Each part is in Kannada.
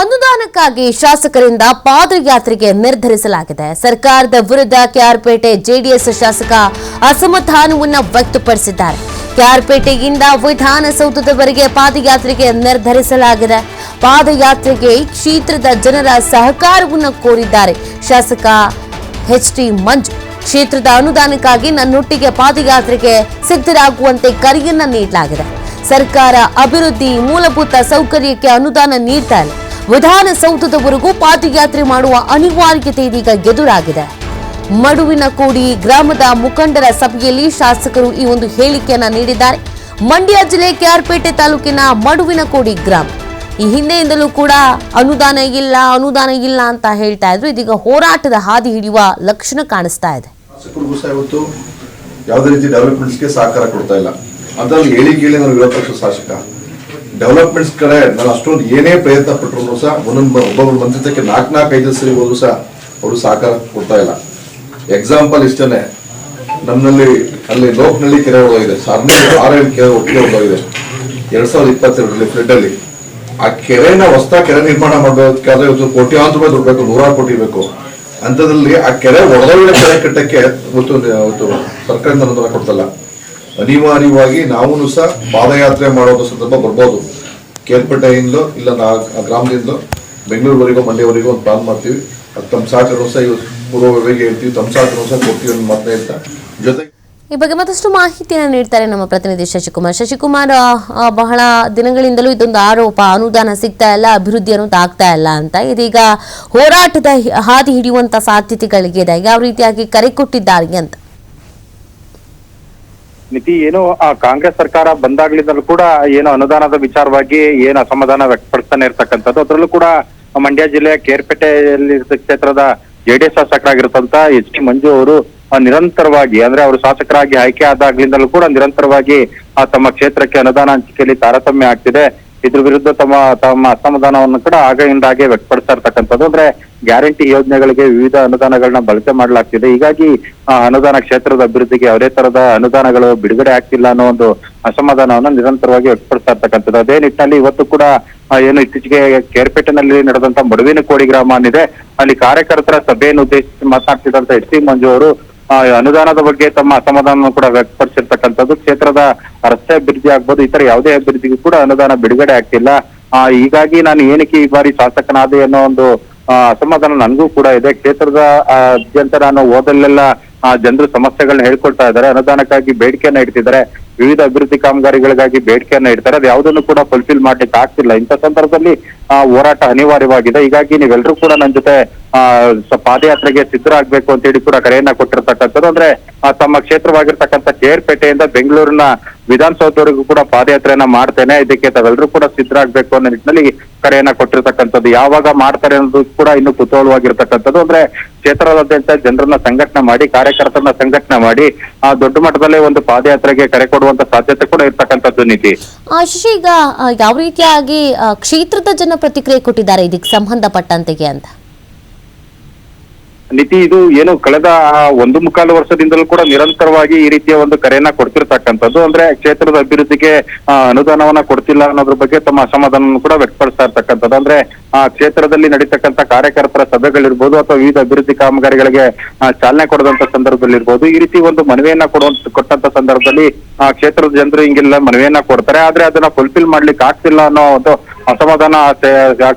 ಅನುದಾನಕ್ಕಾಗಿ ಶಾಸಕರಿಂದ ಪಾದಯಾತ್ರೆಗೆ ನಿರ್ಧರಿಸಲಾಗಿದೆ. ಸರ್ಕಾರದ ವಿರುದ್ಧ ಕೆಆರ್ಪೇಟೆ ಜೆಡಿಎಸ್ ಶಾಸಕ ಅಸಮಾಧಾನವನ್ನು ವ್ಯಕ್ತಪಡಿಸಿದ್ದಾರೆ. ಕೆಆರ್ಪೇಟೆಯಿಂದ ವಿಧಾನಸೌಧದವರೆಗೆ ಪಾದಯಾತ್ರೆಗೆ ನಿರ್ಧರಿಸಲಾಗಿದೆ. ಪಾದಯಾತ್ರೆಗೆ ಕ್ಷೇತ್ರದ ಜನರ ಸಹಕಾರವನ್ನು ಕೋರಿದ್ದಾರೆ. ಶಾಸಕ ಎಚ್ ಟಿ ಮಂಜು, ಕ್ಷೇತ್ರದ ಅನುದಾನಕ್ಕಾಗಿ ನನ್ನೊಟ್ಟಿಗೆ ಪಾದಯಾತ್ರೆಗೆ ಸಿದ್ಧರಾಗುವಂತೆ ಕರೆಯನ್ನ ನೀಡಲಾಗಿದೆ. ಸರ್ಕಾರ ಅಭಿವೃದ್ಧಿ ಮೂಲಭೂತ ಸೌಕರ್ಯಕ್ಕೆ ಅನುದಾನ ನೀಡ್ತಾ ವಿಧಾನಸೌಧದವರೆಗೂ ಪಾದಯಾತ್ರೆ ಮಾಡುವ ಅನಿವಾರ್ಯತೆ ಇದೀಗ ಎದುರಾಗಿದೆ. ಮಡುವಿನ ಕೋಡಿ ಗ್ರಾಮದ ಮುಖಂಡರ ಸಭೆಯಲ್ಲಿ ಶಾಸಕರು ಈ ಒಂದು ಹೇಳಿಕೆಯನ್ನ ನೀಡಿದ್ದಾರೆ. ಮಂಡ್ಯ ಜಿಲ್ಲೆ ಕೆಆರ್ಪೇಟೆ ತಾಲೂಕಿನ ಮಡುವಿನ ಕೋಡಿ ಗ್ರಾಮ. ಈ ಹಿಂದೆಯಿಂದಲೂ ಕೂಡ ಅನುದಾನ ಇಲ್ಲ ಅನುದಾನ ಇಲ್ಲ ಅಂತ ಹೇಳ್ತಾ ಇದ್ರು. ಇದೀಗ ಹೋರಾಟದ ಹಾದಿ ಹಿಡಿಯುವ ಲಕ್ಷಣ ಕಾಣಿಸ್ತಾ ಇದೆ. ಯಾವುದೇ ರೀತಿ ಡೆವಲಪ್ಮೆಂಟ್ಸ್ಗೆ ಸಹಕಾರ ಕೊಡ್ತಾ ಇಲ್ಲ. ಅದರಲ್ಲಿ ಹೇಳಿ ಕೇಳಿ ನಾನು ವಿರೋಧ ಪಕ್ಷ ಶಾಸಕ. ಡೆವಲಪ್ಮೆಂಟ್ಸ್ ಕಡೆ ನಾನು ಅಷ್ಟೊಂದು ಏನೇ ಪ್ರಯತ್ನ ಪಟ್ಟರು ಸಹ ಒಂದೊಂದು ಒಬ್ಬೊಬ್ಬರು ಮಂತ್ರಿತ್ವಕ್ಕೆ ನಾಲ್ಕು ನಾಲ್ಕು ಐದು ಸರಿ ಹೋದ್ರು ಸಹ ಅವರು ಸಹಕಾರ ಕೊಡ್ತಾ ಇಲ್ಲ. ಎಕ್ಸಾಂಪಲ್ ಇಷ್ಟೇ ನಮ್ಮಲ್ಲಿ ಅಲ್ಲಿ ಲೋಕನಹಳ್ಳಿ ಕೆರೆ ಹೋಗಿದೆ ಸಾರ್ನೇ ಆರ್ ಎಂ ಕೆರೆ ಒಟ್ಟಿಗೆ ಹೋಗಿದೆ ಎರಡ್ ಸಾವಿರದ ಇಪ್ಪತ್ತೆರಡರಲ್ಲಿ ಫ್ಲಡ್ ಅಲ್ಲಿ. ಆ ಕೆರೆನ ಹೊಸ ಕೆರೆ ನಿರ್ಮಾಣ ಮಾಡಬೇಕಾದ್ರೆ ಇವತ್ತು ಕೋಟ್ಯಾಂತರ ರೂಪಾಯಿ ದುಡ್ಡು ಬೇಕು ನೂರಾರು ಕೋಟಿ ಬೇಕು. ಅಂಥದ್ರಲ್ಲಿ ಆ ಕೆರೆ ಒಳಗಡೆ ಕೆರೆ ಕಟ್ಟಕ್ಕೆ ಇವತ್ತು ಸರ್ಕಾರದಿಂದ ಅನುದಾನ ಕೊಡ್ತಲ್ಲ. ಅನಿವಾರ್ಯವಾಗಿ ನಾವು ಸಹ ಪಾದಯಾತ್ರೆ ಮಾಡೋದು ಸಂದರ್ಭ ಬರ್ಬೋದು. ಕೇರ್ಪೇಟೆಯಿಂದಲೋ ಇಲ್ಲ ನಾ- ಗ್ರಾಮದಿಂದಲೋ, ಬೆಂಗಳೂರುವರೆಗೂ, ಮಂಡ್ಯವರೆಗೂ ಒಂದು ಪ್ಲಾನ್ ಮಾಡ್ತೀವಿ. ಅದು ತಮ್ಮ ಸಹಕಾರ ಸಹ ಪೂರ್ವವಾಗಿ ಹೇಳ್ತೀವಿ, ತಮ್ಮ ಸಾಕು ಸಹ ಕೊಡ್ತೀವಿ ಅಂತ ಮಾತನ್ನ ಹೇಳ್ತಾ ಜೊತೆಗೆ ಈ ಬಗ್ಗೆ ಮತ್ತಷ್ಟು ಮಾಹಿತಿಯನ್ನು ನೀಡ್ತಾರೆ ನಮ್ಮ ಪ್ರತಿನಿಧಿ ಶಶಿಕುಮಾರ್. ಶಶಿಕುಮಾರ್ ಬಹಳ ದಿನಗಳಿಂದಲೂ ಇದೊಂದು ಆರೋಪ, ಅನುದಾನ ಸಿಗ್ತಾ ಇಲ್ಲ, ಅಭಿವೃದ್ಧಿ ಅನ್ನೋದು ಆಗ್ತಾ ಇಲ್ಲ ಅಂತ. ಇದೀಗ ಹೋರಾಟದ ಹಾದಿ ಹಿಡಿಯುವಂತ ಸಾಧ್ಯತೆಗಳಿಗಿದೆ. ಯಾವ ರೀತಿಯಾಗಿ ಕರೆ ಕೊಟ್ಟಿದ್ದಾರೆ ಅಂತ? ನಿತಿ ಏನು, ಆ ಕಾಂಗ್ರೆಸ್ ಸರ್ಕಾರ ಬಂದಾಗ್ಲಿಂದಲೂ ಕೂಡ ಏನು ಅನುದಾನದ ವಿಚಾರವಾಗಿ ಏನು ಅಸಮಾಧಾನ ವ್ಯಕ್ತಪಡಿಸ್ತಾನೆ ಇರ್ತಕ್ಕಂಥದ್ದು. ಅದರಲ್ಲೂ ಕೂಡ ಮಂಡ್ಯ ಜಿಲ್ಲೆಯ ಕೇರ್ಪೇಟೆಯಲ್ಲಿ ಕ್ಷೇತ್ರದ ಜೆಡಿಎಸ್ ಶಾಸಕರಾಗಿರ್ತಂತ ಎಚ್ ಡಿ ಮಂಜು ಅವರು ನಿರಂತರವಾಗಿ, ಅಂದ್ರೆ ಅವರು ಶಾಸಕರಾಗಿ ಆಯ್ಕೆ ಆದಾಗ್ಲಿಂದಲೂ ಕೂಡ ನಿರಂತರವಾಗಿ ತಮ್ಮ ಕ್ಷೇತ್ರಕ್ಕೆ ಅನುದಾನ ಹಂಚಿಕೆಯಲ್ಲಿ ತಾರತಮ್ಯ ಆಗ್ತಿದೆ. ಇದ್ರ ವಿರುದ್ಧ ತಮ್ಮ ತಮ್ಮ ಅಸಮಾಧಾನವನ್ನು ಕೂಡ ಆಗಿಂದ ಹಾಗೆ ವ್ಯಕ್ತಪಡಿಸ್ತಾ ಇರ್ತಕ್ಕಂಥದ್ದು. ಅಂದ್ರೆ ಗ್ಯಾರಂಟಿ ಯೋಜನೆಗಳಿಗೆ ವಿವಿಧ ಅನುದಾನಗಳನ್ನ ಬಳಕೆ ಮಾಡಲಾಗ್ತಿದೆ. ಹೀಗಾಗಿ ಅನುದಾನ ಕ್ಷೇತ್ರದ ಅಭಿವೃದ್ಧಿಗೆ ಯಾವುದೇ ತರದ ಅನುದಾನಗಳು ಬಿಡುಗಡೆ ಆಗ್ತಿಲ್ಲ ಅನ್ನೋ ಒಂದು ಅಸಮಾಧಾನವನ್ನು ನಿರಂತರವಾಗಿ ವ್ಯಕ್ತಪಡಿಸ್ತಾ ಇರ್ತಕ್ಕಂಥದ್ದು. ಅದೇ ನಿಟ್ಟಿನಲ್ಲಿ ಇವತ್ತು ಕೂಡ ಏನು ಇತ್ತೀಚೆಗೆ ಕೇರ್ಪೇಟೆನಲ್ಲಿ ನಡೆದಂತ ಮಡುವಿನ ಕೋಡಿ ಗ್ರಾಮ ಅಲ್ಲಿ ಕಾರ್ಯಕರ್ತರ ಸಭೆಯನ್ನು ಉದ್ದೇಶಿಸಿ ಮಾತನಾಡ್ತಿದ್ದಂತ ಎಸ್ ಸಿ ಮಂಜು ಅವರು ಅನುದಾನದ ಬಗ್ಗೆ ತಮ್ಮ ಅಸಮಾಧಾನ ಕೂಡ ವ್ಯಕ್ತಪಡಿಸಿರ್ತಕ್ಕಂಥದ್ದು. ಕ್ಷೇತ್ರದ ರಸ್ತೆ ಅಭಿವೃದ್ಧಿ ಆಗ್ಬೋದು ಇತರ ಯಾವುದೇ ಅಭಿವೃದ್ಧಿಗೂ ಕೂಡ ಅನುದಾನ ಬಿಡುಗಡೆ ಆಗ್ತಿಲ್ಲ. ಆ, ಹೀಗಾಗಿ ನಾನು ಏನಕ್ಕೆ ಈ ಬಾರಿ ಶಾಸಕನಾದೆ ಅನ್ನೋ ಒಂದು ಅಸಮಾಧಾನ ನನಗೂ ಕೂಡ ಇದೆ. ಕ್ಷೇತ್ರದ ಅತ್ಯಂತ ನಾನು ಓದಲ್ಲೆಲ್ಲ ಜನರು ಸಮಸ್ಯೆಗಳನ್ನ ಹೇಳ್ಕೊಳ್ತಾ ಇದ್ದಾರೆ. ಅನುದಾನಕ್ಕಾಗಿ ಬೇಡಿಕೆಯನ್ನ ಇಡ್ತಿದ್ದಾರೆ. ವಿವಿಧ ಅಭಿವೃದ್ಧಿ ಕಾಮಗಾರಿಗಳಿಗಾಗಿ ಬೇಡಿಕೆಯನ್ನ ಇಡ್ತಾರೆ. ಅದು ಯಾವುದನ್ನು ಕೂಡ ಫುಲ್ಫಿಲ್ ಮಾಡ್ಲಿಕ್ಕೆ ಆಗ್ತಿಲ್ಲ. ಇಂಥ ಸಂದರ್ಭದಲ್ಲಿ ಆ, ಹೋರಾಟ ಅನಿವಾರ್ಯವಾಗಿದೆ. ಹೀಗಾಗಿ ನೀವೆಲ್ಲರೂ ಕೂಡ ನನ್ನ ಜೊತೆ ಆ ಪಾದಯಾತ್ರೆಗೆ ಸಿದ್ಧರಾಗ್ಬೇಕು ಅಂತ ಹೇಳಿ ಕೂಡ ಕರೆಯನ್ನ ಕೊಟ್ಟಿರ್ತಕ್ಕಂಥದ್ದು. ಅಂದ್ರೆ ಆ, ತಮ್ಮ ಕ್ಷೇತ್ರವಾಗಿರ್ತಕ್ಕಂಥ ಕೇರ್ಪೇಟೆಯಿಂದ ಬೆಂಗಳೂರಿನ ವಿಧಾನಸೌಧವರೆಗೂ ಕೂಡ ಪಾದಯಾತ್ರೆಯನ್ನ ಮಾಡ್ತೇನೆ. ಇದಕ್ಕೆ ತಾವೆಲ್ಲರೂ ಕೂಡ ಸಿದ್ಧರಾಗ್ಬೇಕು ಅನ್ನೋ ನಿಟ್ಟಿನಲ್ಲಿ ಕರೆಯನ್ನ ಕೊಟ್ಟಿರ್ತಕ್ಕಂಥದ್ದು. ಯಾವಾಗ ಮಾಡ್ತಾರೆ ಅನ್ನೋದು ಕೂಡ ಇನ್ನು ಕುತೂಹಲವಾಗಿರ್ತಕ್ಕಂಥದ್ದು. ಅಂದ್ರೆ ಕ್ಷೇತ್ರದಾದ್ಯಂತ ಜನರನ್ನ ಸಂಘಟನೆ ಮಾಡಿ ಕಾರ್ಯಕರ್ತರನ್ನ ಸಂಘಟನೆ ಮಾಡಿ ಆ ದೊಡ್ಡ ಮಟ್ಟದಲ್ಲೇ ಒಂದು ಪಾದಯಾತ್ರೆಗೆ ಕರೆ ಕೊಡುವಂತ ಸಾಧ್ಯತೆ ಕೂಡ ಇರ್ತಕ್ಕಂಥದ್ದು ನೀತಿ. ಆ, ಶಶಿ ಈಗ ಯಾವ ರೀತಿಯಾಗಿ ಕ್ಷೇತ್ರದ ಜನ ಪ್ರತಿಕ್ರಿಯೆ ಕೊಟ್ಟಿದ್ದಾರೆ ಇದಕ್ಕೆ ಸಂಬಂಧಪಟ್ಟಂತೆಗೆ ಅಂತ? ನಿತಿ ಇದು ಏನು ಕಳೆದ ಒಂದು ಮುಕ್ಕಾಲು ವರ್ಷದಿಂದಲೂ ಕೂಡ ನಿರಂತರವಾಗಿ ಈ ರೀತಿಯ ಒಂದು ಕರೆಯನ್ನ ಕೊಡ್ತಿರ್ತಕ್ಕಂಥದ್ದು. ಅಂದ್ರೆ ಕ್ಷೇತ್ರದ ಅಭಿವೃದ್ಧಿಗೆ ಅನುದಾನವನ್ನ ಕೊಡ್ತಿಲ್ಲ ಅನ್ನೋದ್ರ ಬಗ್ಗೆ ತಮ್ಮ ಅಸಮಾಧಾನವನ್ನು ಕೂಡ ವ್ಯಕ್ತಪಡಿಸ್ತಾ ಇರ್ತಕ್ಕಂಥದ್ದು. ಅಂದ್ರೆ, ಆ, ಕ್ಷೇತ್ರದಲ್ಲಿ ನಡೀತಕ್ಕಂಥ ಕಾರ್ಯಕರ್ತರ ಸಭೆಗಳಿರ್ಬೋದು ಅಥವಾ ವಿವಿಧ ಅಭಿವೃದ್ಧಿ ಕಾಮಗಾರಿಗಳಿಗೆ ಚಾಲನೆ ಕೊಡದಂತ ಸಂದರ್ಭದಲ್ಲಿರ್ಬೋದು. ಈ ರೀತಿ ಒಂದು ಮನವಿಯನ್ನ ಕೊಡುವಂತ, ಕೊಟ್ಟಂತ ಸಂದರ್ಭದಲ್ಲಿ, ಆ, ಕ್ಷೇತ್ರದ ಜನರು ಹಿಂಗೆಲ್ಲ ಮನವಿಯನ್ನ ಕೊಡ್ತಾರೆ. ಆದ್ರೆ ಅದನ್ನ ಫುಲ್ಫಿಲ್ ಮಾಡ್ಲಿಕ್ಕೆ ಆಗ್ತಿಲ್ಲ ಅನ್ನೋ ಒಂದು ಅಸಮಾಧಾನ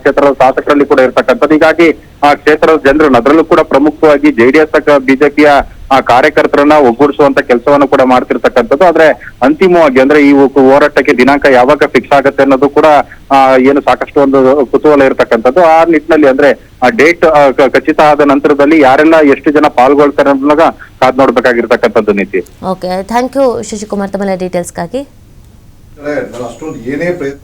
ಕ್ಷೇತ್ರದ ಶಾಸಕರಲ್ಲಿ ಕೂಡ ಇರ್ತಕ್ಕಂಥದ್ದು. ಹೀಗಾಗಿ ಆ ಕ್ಷೇತ್ರದ ಜನರನ್ನು ಅದರಲ್ಲೂ ಕೂಡ ಪ್ರಮುಖವಾಗಿ ಜೆಡಿಎಸ್ ಬಿಜೆಪಿಯ ಆ ಕಾರ್ಯಕರ್ತರನ್ನ ಒಗ್ಗೂಡಿಸುವಂತ ಕೆಲಸವನ್ನು ಕೂಡ ಮಾಡ್ತಿರ್ತಕ್ಕಂಥದ್ದು. ಆದ್ರೆ ಅಂತಿಮವಾಗಿ ಅಂದ್ರೆ ಈ ಹೋರಾಟಕ್ಕೆ ದಿನಾಂಕ ಯಾವಾಗ ಫಿಕ್ಸ್ ಆಗುತ್ತೆ ಅನ್ನೋದು ಕೂಡ ಏನು ಸಾಕಷ್ಟು ಒಂದು ಕುತೂಹಲ ಇರತಕ್ಕಂಥದ್ದು. ಆ ನಿಟ್ಟಿನಲ್ಲಿ ಅಂದ್ರೆ ಆ ಡೇಟ್ ಖಚಿತ ಆದ ನಂತರದಲ್ಲಿ ಯಾರೆಲ್ಲ ಎಷ್ಟು ಜನ ಪಾಲ್ಗೊಳ್ತಾರೆ ಅನ್ನೋದಾಗ ಕಾದ್ ನೋಡ್ಬೇಕಾಗಿರ್ತಕ್ಕಂಥದ್ದು ನೀತಿ. Okay thank you Shashikumar. ತಮ್ಮ ಡೀಟೇಲ್ಸ್ಗಾಗಿ ನಾನು ಅಷ್ಟೊಂದು ಏನೇ ಪ್ರಯತ್ನ